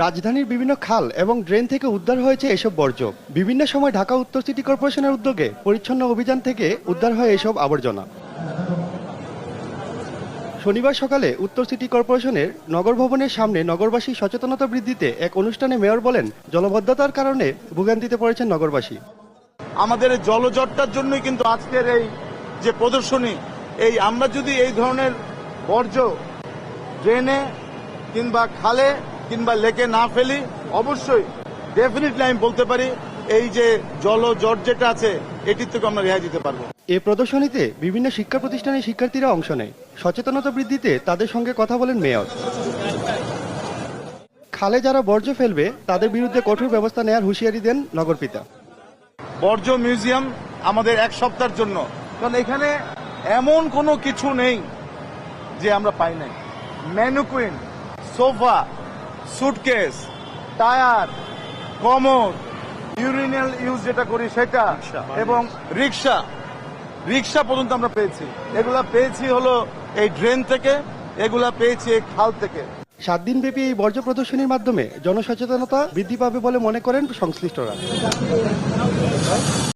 রাজধানীর বিভিন্ন খাল এবং ড্রেন থেকে উদ্ধার হয়েছে এসব বর্জ্য। বিভিন্ন সময় ঢাকা উত্তর সিটি কর্পোরেশনের উদ্যোগে পরিচ্ছন্ন অভিযান থেকে উদ্ধার হয় এসব আবর্জনা। শনিবার সকালে উত্তর সিটি কর্পোরেশনের নগর ভবনের সামনে নগরবাসী সচেতনতা বৃদ্ধিতে এক অনুষ্ঠানে মেয়র বলেন, জলবদ্ধতার কারণে ভোগান্তিতে পড়েছেন নগরবাসী। আমাদের জলজটটার জন্যই কিন্তু আজকের এই যে প্রদর্শনী, এই আমরা যদি এই ধরনের বর্জ্য ড্রেনে কিংবা খালে কিংবা লেকে না ফেলি অবশ্যই ডেফিনেটলি আমি বলতে পারি এই যে জলজট যেটা আছে এটির থেকে আমরা রেহাই দিতে পারব। এ প্রদর্শনীতে বিভিন্ন শিক্ষা প্রতিষ্ঠানের শিক্ষার্থীরা অংশ নেয়। সচেতনতা বৃদ্ধিতে তাদের সঙ্গে কথা বলেন মেয়র। খালে যারা বর্জ্য ফেলবে তাদের বিরুদ্ধে কঠোর ব্যবস্থা নেয়ার হুঁশিয়ারি দেন নগরপিতা। বর্জ্য মিউজিয়াম আমাদের এক সপ্তাহের জন্য। কারণ এখানে এমন কোনো কিছু নেই যে আমরা পাই নাই। ম্যানুকুইন সোফা সুটকেস টায়ার কমর ইউরিনাল ইউজ যেটা করি সেটা এবং রিক্সা রিক্সা পর্যন্ত আমরা পেয়েছি। এগুলা পেয়েছি হলো এই ড্রেন থেকে এগুলা পেয়েছি এই খাল থেকে। সাত দিনব্যাপী এই বর্জ্য প্রদর্শনীর মাধ্যমে জনসচেতনতা বৃদ্ধি পাবে বলে মনে করেন সংশ্লিষ্টরা।